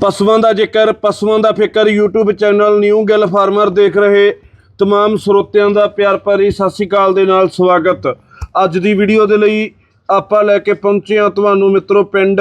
ਪਸ਼ੂਆਂ ਦਾ ਜ਼ਿਕਰ, ਪਸ਼ੂਆਂ ਦਾ ਫਿਕਰ, YouTube channel new Gill farmer ਦੇਖ ਰਹੇ ਤਮਾਮ ਸਰੋਤਿਆਂ ਦਾ ਪਿਆਰ ਭਰੀ ਸਤਿ ਸ਼੍ਰੀ ਅਕਾਲ ਦੇ ਨਾਲ ਸਵਾਗਤ। ਅੱਜ ਦੀ ਵੀਡੀਓ ਦੇ ਲਈ ਆਪਾਂ ਲੈ ਕੇ ਪਹੁੰਚੇ ਹਾਂ ਤੁਹਾਨੂੰ ਮਿੱਤਰੋ ਪਿੰਡ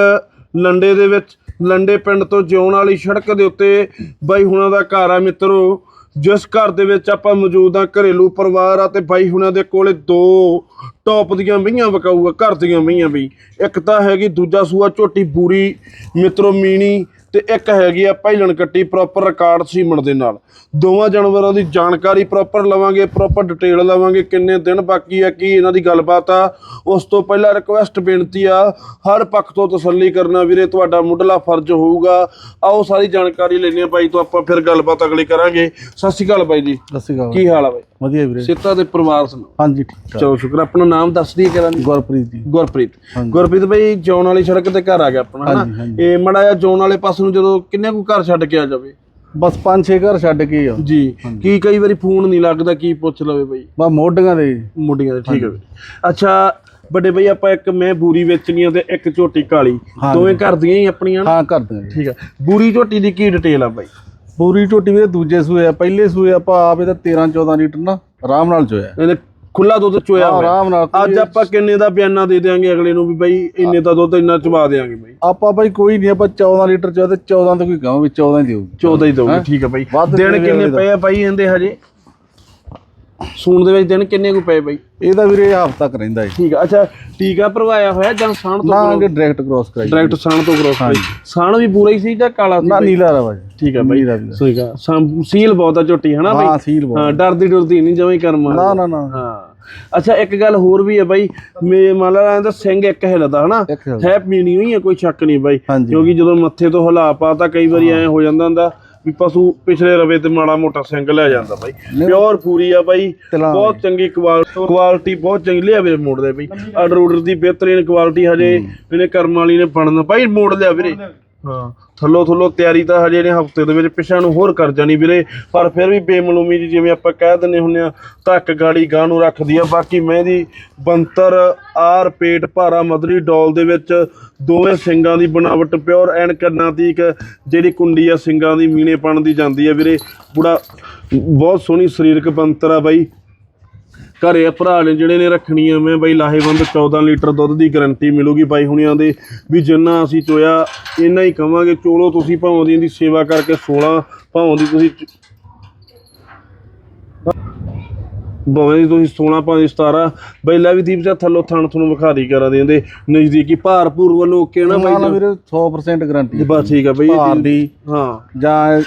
ਲੰਡੇ ਦੇ ਵਿੱਚ। ਲੰਡੇ ਪਿੰਡ ਤੋਂ ਜਿਉਣ ਵਾਲੀ ਸੜਕ ਦੇ ਉੱਤੇ ਬਾਈ ਹੁਣਾਂ ਦਾ ਘਰ ਆ ਮਿੱਤਰੋ। ਜਿਸ ਘਰ ਦੇ ਵਿੱਚ ਆਪਾਂ ਮੌਜੂਦ ਆ ਘਰੇਲੂ ਪਰਿਵਾਰ ਆ ਤੇ ਬਾਈ ਹੁਣਾਂ ਦੇ ਕੋਲੇ ਦੋ ਟੌਪ ਦੀਆਂ ਮਈਆਂ ਵਕਾਊ ਘਰ ਦੀਆਂ ਮਈਆਂ ਬਈ ਇੱਕ ਤਾਂ ਹੈਗੀ ਦੂਜਾ ਸੂਆ ਝੋਟੀ ਬੂਰੀ, ਮਿੱਤਰੋ ਮੀਣੀ ਤੇ ਇੱਕ ਹੈਗੀ ਆ ਪਹਿਲਣ ਕੱਟੀ ਪ੍ਰੋਪਰ ਰਿਕਾਰਡ ਸੀਮਣ ਦੇ ਨਾਲ। ਦੋਵਾਂ ਜਾਨਵਰਾਂ ਦੀ ਜਾਣਕਾਰੀ ਪ੍ਰੋਪਰ ਲਵਾਂਗੇ ਪ੍ਰੋਪਰ ਡਿਟੇਲ ਲਵਾਂਗੇ ਕਿੰਨੇ ਦਿਨ ਬਾਕੀ ਆ ਕੀ ਇਹਨਾਂ ਦੀ ਗੱਲਬਾਤ ਆ। ਉਸ ਤੋਂ ਪਹਿਲਾਂ ਰਿਕੁਐਸਟ ਬੇਨਤੀ ਆ ਹਰ ਪੱਖ ਤੋਂ ਤਸੱਲੀ ਕਰਨਾ ਵੀਰੇ ਤੁਹਾਡਾ ਮੁੱਢਲਾ ਫਰਜ਼ ਹੋਊਗਾ। ਆਓ ਸਾਰੀ ਜਾਣਕਾਰੀ ਲੈਣੀ ਆ ਬਾਈ ਤੋਂ ਆਪਾਂ ਫਿਰ ਗੱਲਬਾਤ ਅਗਲੀ ਕਰਾਂਗੇ। ਸਤਿ ਸ਼੍ਰੀ ਅਕਾਲ ਬਾਈ ਜੀ। ਸਤਿ ਸ਼੍ਰੀ ਅਕਾਲ। ਕੀ ਹਾਲ ਆ ਬਾਈ? ਵਧੀਆ ਵੀਰੇ। ਸਿੱਤਾ ਦੇ ਪਰਿਵਾਰ ਸੁਣਾਓ। ਹਾਂਜੀ ਠੀਕ ਚਲੋ ਸ਼ੁਕਰ ਆਪਣਾ ਨਾਮ ਦੱਸ ਦੀ ਕਰਾਂ ਗੁਰਪ੍ਰੀਤ ਜੀ। ਗੁਰਪ੍ਰੀਤ। ਗੁਰਪ੍ਰੀਤ ਭਾਈ ਜੌਨ ਵਾਲੀ ਸੜਕ ਤੇ ਘਰ ਆ ਗਿਆ ਆਪਣਾ ਹਨਾ। ਇਹ ਮੜਾ ਜਿਹਾ ਜੌਨ ਵਾਲੇ ਪਾਸੇ ਨੂੰ ਜਦੋਂ ਕਿੰਨੇ ਕੁ ਘਰ ਛੱਡ ਕੇ ਆ ਜਾਵੇ? ਬਸ ਪੰਜ ਛੇ ਘਰ ਛੱਡ ਕੇ ਆ। ਜੀ। ਕੀ ਕਈ ਵਾਰੀ ਫੋਨ ਨਹੀਂ ਲੱਗਦਾ ਕੀ ਪੁੱਛ ਲਵੇ ਬਾਈ? ਬਸ ਮੋਢੀਆਂ ਦੇ ਮੁੰਡੀਆਂ ਦੇ ਠੀਕ ਹੈ ਵੀਰੇ। ਅੱਛਾ ਵੱਡੇ ਬਈ ਆਪਾਂ ਇੱਕ ਮੈਂ ਬੂਰੀ ਵੇਚਣੀ ਆ ਤੇ ਇੱਕ ਝੋਟੀ ਕਾਲੀ। ਦੋਵੇਂ ਘਰ ਦੀਆਂ ਹੀ ਆਪਣੀਆਂ? ਹਾਂ ਕਰਦੇ ਜੀ। ਠੀਕ ਹੈ ਬੂਰੀ ਝੋਟੀ ਦੀ ਕੀ ਡਿਟੇਲ ਆ ਬਾਈ? ਪੂਰੀ ਝੋਟੀ ਵੀਰੇ ਦੂਜੇ ਸੂਏ ਆ ਪਹਿਲੇ ਸੂਏ ਆਪਾਂ ਆਪ ਇਹਦਾ 13 14 ਲੀਟਰ ਨਾ ਆਰਾਮ ਨਾਲ ਚੋਇਆ ਇਹਨੇ ਖੁੱਲਾ ਦੁੱਧ ਚੋਇਆ ਹਾਂ, ਹੋਇਆ। ਆਰਾਮ ਨਾਲ ਅੱਜ ਆਪਾਂ ਕਿੰਨੇ ਦਾ ਬਿਆਨਾ ਦੇ ਦੇਾਂਗੇ ਅਗਲੇ ਨੂੰ ਵੀ ਬਾਈ ਇੰਨੇ ਦਾ ਦੁੱਧ ਇੰਨਾ ਚਵਾ ਦੇਾਂਗੇ ਬਾਈ। ਆਪਾਂ ਬਾਈ ਕੋਈ ਨਹੀਂ ਆਪਾਂ 14 ਲੀਟਰ ਚੋਇਆ ਤੇ 14 ਤੋਂ ਕੋਈ ਕਹਾਂ ਵੀ 14 ਹੀ ਦਿਓ 14 ਹੀ ਦਊਗੇ ਠੀਕ ਹੈ ਬਾਈ। ਵੱਧ ਦਿਨ ਕਿੰਨੇ ਦਾ। ਪਏ ਆ ਬਾਈ ਇਹਦੇ ਹਜੇ? ਸੂਣ ਦੇ ਵਿੱਚ ਦਿਨ ਕਿੰਨੇ ਕੁ ਪਏ ਬਾਈ? ਇਹਦਾ ਵੀਰੇ ਹਫਤਾ ਤੱਕ ਰਹਿੰਦਾ ਹੈ ਠੀਕ ਆ ਅੱਛਾ ਟੀਕਾ ਭਰਵਾਇਆ ਹੋਇਆ ਜਾਂ ਸਾਣ ਤੋਂ ਨਾ ਕਿ ਡਾਇਰੈਕਟ ਕ੍ਰੋਸ ਕਰਾਈ ਡਾਇਰੈਕਟ ਸਾਣ ਤੋਂ ਕ੍ਰੋਸ ਬਾਈ ਸਾਣ ਵੀ ਪੂਰਾ ਹੀ ਸੀ ਜਾਂ ਕਾਲਾ ਸੀ ਨਾ ਬਾਈ? ਨੀਲਾ ਰਵਾ ਜੀ ਠੀਕ ਆ ਬਾਈ। ਨੀਲਾ। ਠੀਕ ਆ ਸਾਂ- ਸੀਲ ਬਹੁਤ ਆ ਝੋਟੀ ਹਨਾ ਬਾਈ? ਹਾਂ ਸੀਲ ਬਹੁਤ ਹਾਂ ਡਰਦੀ ਡਰਦੀ ਨਹੀਂ ਜਵੇਂ ਕਰਮ ਨਾ ਨਾ ਨਾ। ਹਾਂ। ਅੱਛਾ ਇੱਕ ਗੱਲ ਹੋਰ ਵੀ ਹੈ ਬਾਈ। ਮੇ ਮੰਨ ਲਾ ਇਹਦਾ ਸਿੰਘ ਇੱਕ ਹਿੱਲਦਾ ਹਨਾ? ਇੱਕ ਹਿੱਲਦਾ। ਹੈ ਪੀਣੀ ਹੋਈ ਹੈ ਕੋਈ ਸ਼ੱਕ ਨਹੀਂ ਬਾਈ। ਹਾਂਜੀ। ਕਿਉਂਕਿ ਜਦੋਂ ਮੱਥੇ ਤੋਂ ਹਿਲਾ ਪਾ ਤਾਂ ਕਈ ਵਾਰੀ ਐ ਹੋ ਜਾਂਦਾ ਹੁੰਦਾ ਵੀ ਪਸ਼ੂ ਪਿਛਲੇ ਰਵੇ ਤੇ ਮਾੜਾ ਮੋਟਾ ਸਿੰਘ ਲੈ ਜਾਂਦਾ ਬਾਈ। ਪਿਓਰ ਪੂਰੀ ਆ ਬਾਈ। ਤਲਾ ਬਹੁਤ ਚੰਗੀ ਕੁਆਲਿਟੀ ਕੁਆਲਿਟੀ ਬਹੁਤ ਚੰਗੀ। ਲਿਆ ਵੀਰੇ ਮੋੜਦੇ ਬਈ। ਆਰਡਰ ਆਰਡਰ ਦੀ ਬਿਹਤਰੀਨ ਕੁਆਲਿਟੀ ਹਜੇ ਇਹਨੇ ਕਰਮ ਵਾਲੀ ਨੇ ਬਣਨਾ ਬਾਈ ਮੋੜ ਲਿਆ ਵੀਰੇ। ਹਾਂ, ਥੱਲੋ ਥੱਲੋ ਤਿਆਰੀ ਤਾਂ ਹਜੇ ਨੇ ਹਫ਼ਤੇ ਦੇ ਵਿੱਚ ਪਿਛਾ ਨੂੰ ਹੋਰ ਕਰ ਜਾਣੀ ਵੀਰੇ, ਪਰ ਫਿਰ ਵੀ ਬੇਮਲੂਮੀ ਜੀ, ਜਿਵੇਂ ਆਪਾਂ ਕਹਿ ਦਿੰਨੇ ਹੁੰਨੇ ਆ ਧੱਕ ਗਾੜੀ ਗਾਂ ਨੂੰ ਰੱਖਦੀ ਆ, ਬਾਕੀ ਮਹਿੰਦੀ ਬੰਤਰ ਆਰ ਪੇਟ, ਭਾਰਾ ਮਦਰੀ ਡੋਲ ਦੇ ਵਿੱਚ ਦੋਵੇਂ ਸਿੰਗਾਂ ਦੀ ਬਣਾਵਟ ਪਿਓਰ ਐਨ ਕੰਨਾਂ ਇੱਕ ਜਿਹੜੀ ਕੁੰਡੀ ਆ, ਸਿੰਗਾਂ ਦੀ ਮੀਣੇਪਣ ਦੀ ਜਾਂਦੀ ਆ ਵੀਰੇ। ਬੁੜਾ, ਬਹੁਤ ਸੋਹਣੀ ਸਰੀਰਕ ਬੰਤਰ ਆ ਬਾਈ। ਘਰੇ ਭਰਾ ਨੇ ਜਿਹੜੇ ਨੇ ਰੱਖਣੀ ਆ ਮੈਂ ਬਾਈ ਲਾਹੇਵੰਦ 14 ਲੀਟਰ ਦੁੱਧ ਦੀ ਗਾਰੰਟੀ ਮਿਲੂਗੀ ਬਾਈ ਹੁਣਿਆਂ ਦੇ ਵੀ ਜਿੰਨਾ ਅਸੀਂ ਚੋਇਆ ਇੰਨਾ ਹੀ ਕਵਾਂਗੇ। ਚੋਲੋ ਤੁਸੀਂ ਭਾਵੇਂ ਦੀ ਇਹਦੀ ਸੇਵਾ ਕਰਕੇ 16 ਭਾਵੇਂ ਦੀ ਤੁਸੀਂ ਭਾਵੇਂ ਦੀ ਤੁਸੀਂ 16 ਭਾਵੇਂ ਦੀ 17 ਬਾਈ ਲੈ ਵੀ ਦੀਪ ਜੀ ਥੱਲੋਂ ਥਣ ਤੁਹਾਨੂੰ ਵਿਖਾ ਦੀ ਕਰਾ ਦਿੰਦੇ ਨਜ਼ਦੀਕੀ ਭਾਰਪੂਰ ਵੱਲੋਂ ਓਕੇ ਨਾ ਬਾਈ ਵੀਰੇ 100% ਗਾਰੰਟੀ ਬਸ ਠੀਕ ਆ ਬਾਈ ਇਹ ਭਾਰ ਦੀ ਹਾਂ। ਜਾਂ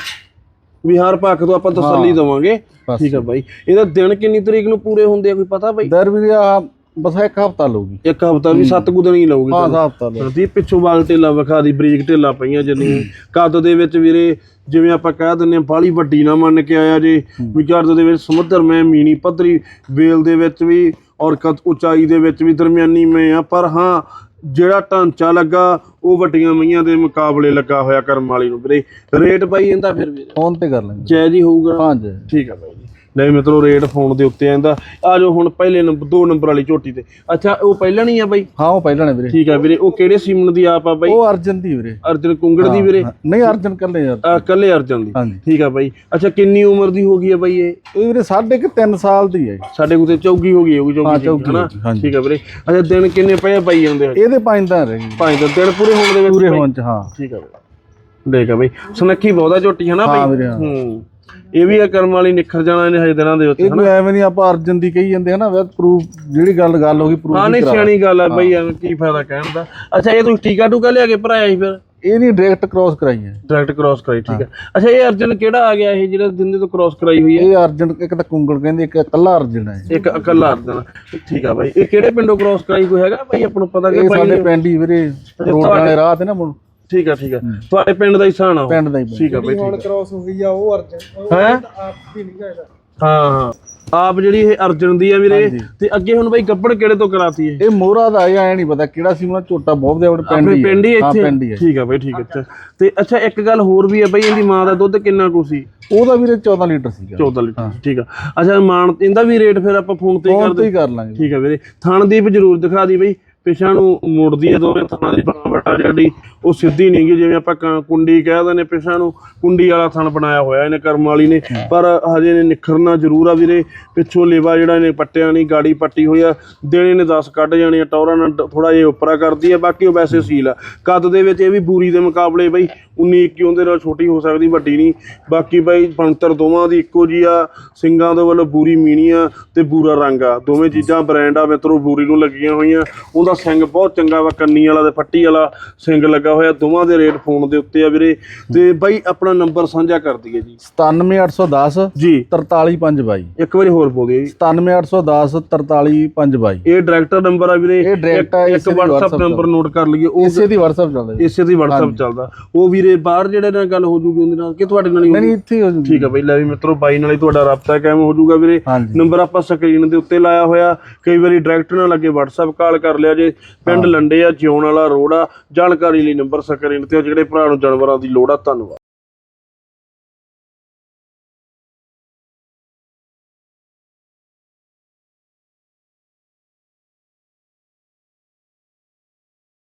ਵੀ ਹਰ ਪੱਖ ਤੋਂ ਆਪਾਂ ਤਸੱਲੀ ਦਵਾਂਗੇ। ਬਸ। ਠੀਕ ਆ ਬਾਈ। ਇਹਦਾ ਦਿਨ ਕਿੰਨੀ ਤਰੀਕ ਨੂੰ ਪੂਰੇ ਹੁੰਦੇ ਆ ਕੋਈ ਪਤਾ ਬਾਈ? ਦਰ ਵੀਰੇ ਆ ਬਸ ਇੱਕ ਹਫਤਾ ਲਊਗੀ। ਇੱਕ ਹਫਤਾ ਵੀ ਸੱਤ ਕੁ ਦਿਨ ਹੀ ਲਊਗੀ ਹਾਂ। ਹਫਤਾ ਲਊ ਦੀ ਪਿੱਛੋਂ ਵਾਲ ਢੇਲਾ ਵਿਖਾ ਦੀ ਬਰੀਕ ਢੇਲਾ ਪਈਆਂ ਜਿੰਨੀ ਕੱਦ ਦੇ ਵਿੱਚ ਵੀਰੇ ਜਿਵੇਂ ਆਪਾਂ ਕਹਿ ਦਿੰਨੇ ਆ ਬਾਲੀ ਵੱਡੀ ਨਾ ਮੰਨ ਕੇ ਆਇਆ ਜੇ। ਵੀ ਕੱਦ ਦੇ ਵਿੱਚ ਸਮੁੰਦਰ ਮੈਂ ਮੀਣੀ ਪੱਧਰੀ ਵੇਲ ਦੇ ਵਿੱਚ ਵੀ ਔਰ ਕੱਦ ਉਚਾਈ ਦੇ ਵਿੱਚ ਵੀ ਦਰਮਿਆਨੀ ਮੈਂ ਆ। ਪਰ ਹਾਂ ਜਿਹੜਾ ਢਾਂਚਾ ਲੱਗਾ ਉਹ ਵੱਡੀਆਂ ਮਈਆਂ ਦੇ ਮੁਕਾਬਲੇ ਲੱਗਾ ਹੋਇਆ ਕਰਮ ਵਾਲੀ ਨੂੰ ਵੀਰੇ। ਰੇਟ ਬਾਈ ਇਹਦਾ ਫਿਰ ਵੀਰੇ ਫੋਨ ਤੇ ਕਰ ਲਾਂਗੇ ਜੈ ਜੀ ਹੋਊਗਾ। ਹਾਂ ਜੀ ਠੀਕ ਆ ਬਾਈ ਜੀ। ਲੈ ਮਿੱਤਰੋ ਰੇਟ ਫੋਨ ਦੇ ਉੱਤੇ ਆਂਦਾ। ਆ ਜਾਓ ਹੁਣ ਪਹਿਲੇ ਨੰਬਰ ਦੋ ਨੰਬਰ ਵਾਲੀ ਝੋਟੀ ਤੇ। ਅੱਛਾ ਉਹ ਪਹਿਲਾਂ ਨਹੀਂ ਆ ਬਾਈ? ਹਾਂ ਉਹ ਪਹਿਲਾਂ ਨੇ ਵੀਰੇ। ਠੀਕ ਆ ਵੀਰੇ ਉਹ ਕਿਹੜੇ ਸੀਮਨ ਦੀ ਆਪ ਆ ਬਾਈ? ਉਹ ਅਰਜਨ ਦੀ ਵੀਰੇ। ਅਰਜਨ ਕੁੰਗੜ ਦੀ ਵੀਰੇ? ਹਾਂ, ਨਹੀਂ ਅਰਜਨ ਕੱਲੇ ਯਾਰ ਆ ਕੱਲੇ ਅਰਜਨ ਦੀ। ਠੀਕ ਆ ਬਾਈ। ਅੱਛਾ ਕਿੰਨੀ ਉਮਰ ਦੀ ਹੋ ਗਈ ਆ ਬਾਈ ਇਹ? ਇਹ ਵੀਰੇ ਸਾਢੇ ਕੁ ਤਿੰਨ ਸਾਲ ਦੀ ਹੈ ਜੀ। ਸਾਡੇ ਕੋਲ ਤੇ ਚੌਗੀ ਹੋ ਗਈ ਹੋਊਗੀ ਹਾਂ, ਚੌਗੀ ਹਨਾ? ਹੋ। ਠੀਕ ਆ ਵੀਰੇ। ਅੱਛਾ ਦਿਨ ਕਿੰਨੇ ਪਏ ਬਾਈ ਜਾਂਦੇ ਇਹਦੇ ਪੰਜ ਤਾਂ ਰਹੀ ਪੰਜ ਦਿਨ ਦਿਨ ਪੂਰੇ ਹੋਣ ਦੇ ਵਿੱਚ ਪੂਰੇ? ਹੋਣ ਚ ਹਾਂ। ਠੀਕ ਆ ਬਾਈ। ਦੇਖ ਆ ਬਾਈ ਸੁਨੱਖੀ ਬਹੁਤਾ ਝੋਟੀ ਹਾਂ ਬਾਈ? ਵੀਰੇ, ਹਾਂ। ਇਹ ਵੀ ਆ ਕਰਮ ਵਾਲੀ ਨਿਖਰ ਜਾਣਾ ਇਹਨੇ ਹਜੇ ਦਿਨਾਂ ਦੇ ਉੱਤੇ ਇਹ ਕੋਈ ਐਵੇਂ ਨਹੀਂ ਆਪਾਂ ਅਰਜਨ ਦੀ ਕਹੀ ਜਾਂਦੇ ਹਨਾ? ਵੈਸੇ ਪ੍ਰੂਫ ਜਿਹੜੀ ਗੱਲ ਗੱਲ ਹੋ ਗਈ ਪ੍ਰੂਫ ਹਾਂ ਨਹੀਂ ਸਿਆਣੀ ਗੱਲ ਆ ਬਾਈ ਐਵੇਂ ਕੀ ਫਾਇਦਾ ਕਹਿਣ ਦਾ? ਅੱਛਾ ਇਹ ਤੁਸੀਂ ਟੀਕਾ ਟੂਕਾ ਲਿਆ ਕੇ ਭਰਾਇਆ ਸੀ ਫਿਰ? ਇਹ ਨਹੀਂ ਡਾਇਰੈਕਟ ਕ੍ਰਾਸ ਕਰਾਈ ਹੈ। ਡਾਇਰੈਕਟ ਕ੍ਰਾਸ ਕਰਾਈ ਠੀਕ ਹੈ। ਅੱਛਾ ਇਹ ਅਰਜਨ ਕਿਹੜਾ ਆ ਗਿਆ ਇਹ ਜਿਹੜਾ ਦਿਨ ਤੋਂ ਕ੍ਰਾਸ ਕਰਾਈ ਹੋਈ ਹੈ? ਇਹ ਅਰਜਨ ਇੱਕ ਤਾਂ ਕੁੰਗਲ ਕਹਿੰਦੇ ਇੱਕ ਇਕੱਲਾ ਅਰਜਨ ਹੈ। ਇੱਕ ਇਕੱਲਾ ਅਰਜਨ ਠੀਕ ਆ ਬਾਈ। ਇਹ ਕਿਹੜੇ ਪਿੰਡੋਂ ਕ੍ਰਾਸ ਕਰਾਈ ਕੋਈ ਹੈਗਾ? ਬਾਈ ਆਪਾਂ ਨੂੰ ਪਤਾ ਕਿ ਇਹ ਬਾਈ ਸਾਡੇ ਪਿੰਡ ਹੀ ਵੀਰੇ ਰੋਡ ਵਾਲੇ ਰਾਹ ਤੇ ਨਾ ਮੁੜ ਠੀਕ ਆ ਠੀਕ ਆ। ਤੁਹਾਡੇ ਪਿੰਡ ਦਾ ਹੀ ਸਾਨ ਆ ਉਹ। ਪਿੰਡ ਦਾ ਹੀ ਪਿੰਡ। ਠੀਕ ਆ ਬਾਈ ਠੀਕ ਕ੍ਰਾਸ ਹੋ ਗਈ ਆ ਉਹ ਅਰਜਨ। ਹੈ? ਆਪ ਵੀ ਨਹੀਂ ਗਾਇਦਾ ਹਾਂ ਹਾਂ। ਆਪ ਜਿਹੜੀ ਇਹ ਅਰਜਨ ਦੀ ਆ ਵੀਰੇ ਤੇ ਅੱਗੇ ਹੁਣ ਬਾਈ ਗੱਬੜ ਕਿਹੜੇ ਤੋਂ ਕਰਾਤੀ ਇਹ? ਇਹ ਮੋਹਰਾ ਦਾ ਆਇਆ ਨਹੀਂ ਪਤਾ ਕਿਹੜਾ ਸੀ ਉਹਨਾਂ ਝੋਟਾ ਬਹੁਤ ਦੇ ਆਪਣੇ ਪਿੰਡ ਆਪਣੇ ਹੀ ਪਿੰਡ ਹੀ ਹਾਂ ਇੱਥੇ? ਪਿੰਡ ਹੀ ਹੈ ਠੀਕ ਆ ਬਾਈ ਠੀਕ ਆ ਅੱਛਾ। ਤੇ ਅੱਛਾ ਇੱਕ ਗੱਲ ਹੋਰ ਵੀ ਆ ਬਾਈ ਇਹਦੀ ਮਾਂ ਦਾ ਦੁੱਧ ਕਿੰਨਾ ਕੁ ਸੀ? ਉਹਦਾ ਵੀਰੇ 14 ਲੀਟਰ ਸੀਗਾ। 14 ਲੀਟਰ ਠੀਕ ਆ। ਅੱਛਾ ਮਾਨ ਇਹਦਾ ਵੀ ਰੇਟ ਫਿਰ ਆਪਾਂ ਫੋਨ ਤੇ ਹੀ ਕਰ ਫੋਨ ਤੇ ਹੀ ਕਰ ਲਾਂਗੇ। ਠੀਕ ਹੈ ਵੀਰੇ। ਥਣਦੀਪ ਜਰੂਰ ਦਿਖਾ ਦੀ ਬਈ ਪਿਛਾਂ ਨੂੰ ਮੋੜਦੀ ਹੈ ਦੋਵੇਂ ਥਣਾਂ ਦੀ ਬਣਾਵਟ ਆ ਜਿਹੜੀ ਉਹ ਸਿੱਧੀ ਨਹੀਂ ਗੀ ਜਿਵੇਂ ਆਪਾਂ ਕ- ਕੁੰਡੀ ਕਹਿ ਦਿੰਦੇ ਪਿਛਾਂ ਨੂੰ ਕੁੰਡੀ ਵਾਲਾ ਥਣ ਬਣਾਇਆ ਹੋਇਆ ਇਹਨੇ ਕਰਮ ਵਾਲੀ ਨੇ। ਪਰ ਹਜੇ ਨੇ ਨਿਖਰਨਾ ਜ਼ਰੂਰ ਆ ਵੀਰੇ ਪਿੱਛੋਂ ਲੇਵਾ ਜਿਹੜਾ ਇਹਨੇ ਪੱਟਿਆ ਨਹੀਂ ਗਾੜੀ ਪੱਟੀ ਹੋਈ ਆ ਦੇਣੇ ਨੇ 10 ਕੱਢ ਜਾਣੇ ਆ ਟੌਰਾਂ ਨਾਲ ਥੋੜਾ ਜਿਹਾ ਉੱਪਰਾ ਕਰਦੀ ਆ ਬਾਕੀ ਉਹ ਵੈਸੇ ਸੀਲ ਆ। ਕੱਦ ਦੇ ਵਿੱਚ ਇਹ ਵੀ ਬੂਰੀ ਦੇ ਮੁਕਾਬਲੇ ਬਈ 19 21 ਉਹਦੇ ਨਾਲ ਛੋਟੀ ਹੋ ਸਕਦੀ ਵੱਡੀ ਨਹੀਂ। ਬਾਕੀ ਬਈ ਬਣਤਰ ਦੋਵਾਂ ਦੀ ਇੱਕੋ ਜੀ ਆ ਸਿੰਗਾਂ ਦੇ ਵੱਲੋਂ ਬੂਰੀ ਮੀਣੀ ਆ ਤੇ ਬੂਰਾ ਰੰਗ ਆ। ਦੋਵੇਂ ਚੀਜ਼ਾਂ ਬ੍ਰਾਂਡ ਆ ਮਿੱਤਰੋ ਬੂਰੀ ਨੂੰ ਲੱਗੀਆਂ ਹੋਈਆਂ। ਉਹਦਾ ਸਿੰਘ ਬਹੁਤ ਚੰਗਾ ਵਾ ਕੰਨੀ ਵਾਲਾ ਤੇ ਫੱਟੀ ਵਾਲਾ ਸਿੰਘ ਲੱਗਾ ਹੋਇਆ ਦੋਵਾਂ ਦੇ ਰੇਟ ਫੋਨ ਦੇ ਉੱਤੇ ਆ ਵੀਰੇ। ਤੇ ਬਾਈ ਆਪਣਾ ਨੰਬਰ ਸਾਂਝਾ ਕਰ ਦਈਏ ਜੀ। 97810 ਜੀ। 43522 ਇੱਕ ਵਾਰੀ ਹੋਰ ਬੋਲ ਦਿਓ ਜੀ। 97810 43522 ਇਹ ਡਾਇਰੈਕਟਰ ਨੰਬਰ ਆ ਵੀਰੇ। ਇਹ ਇੱਕ- WhatsApp ਨੰਬਰ ਨੋਟ ਕਰ ਲਈਏ। ਉਹ ਇਸੇ ਦੀ WhatsApp ਚੱਲਦਾ ਇਸੇ ਦੀ WhatsApp ਚੱਲਦਾ। ਉਹ ਵੀਰੇ ਬਾਹਰ ਜਿਹੜੇ ਨਾਲ ਗੱਲ ਹੋ ਜੂਗੀ ਉਹਦੇ ਨਾਲ ਕਿ ਤੁਹਾਡੇ ਨਾਲ ਹੀ ਨਹੀਂ ਇੱਥੇ ਹੀ ਜੂਗੀ ਠੀਕ ਆ ਬਈ ਲੈ ਵੀ ਮਿੱਤਰੋ ਬਾਈ ਨਾਲ ਹੀ ਤੁਹਾਡਾ ਰਾਬਤਾ ਕਾਇਮ ਹੋ ਜਾਊਗਾ ਵੀਰੇ ਨੰਬਰ ਆਪਾਂ ਸਕਰੀਨ ਦੇ ਉੱਤੇ ਲਾਇਆ ਹੋਇਆ। ਕਈ ਵਾਰੀ ਡਾਇਰੈਕਟ ਨਾਲ ਅੱਗੇ WhatsApp ਕਾਲ ਕਰ ਲਿਆ ਜੇ। ਪਿੰਡ ਲੰਡੇ ਆ ਜਿਉਣ ਵਾਲਾ ਰੋਡ ਆ ਜਾਣਕਾਰੀ ਲਈ ਨੰਬਰ ਸਕਰੀਨ ਤੇ ਆ, ਜਿਹੜੇ ਭਰਾ ਨੂੰ ਜਾਨਵਰਾਂ ਦੀ ਲੋੜ ਆ ਧੰਨਵਾਦ।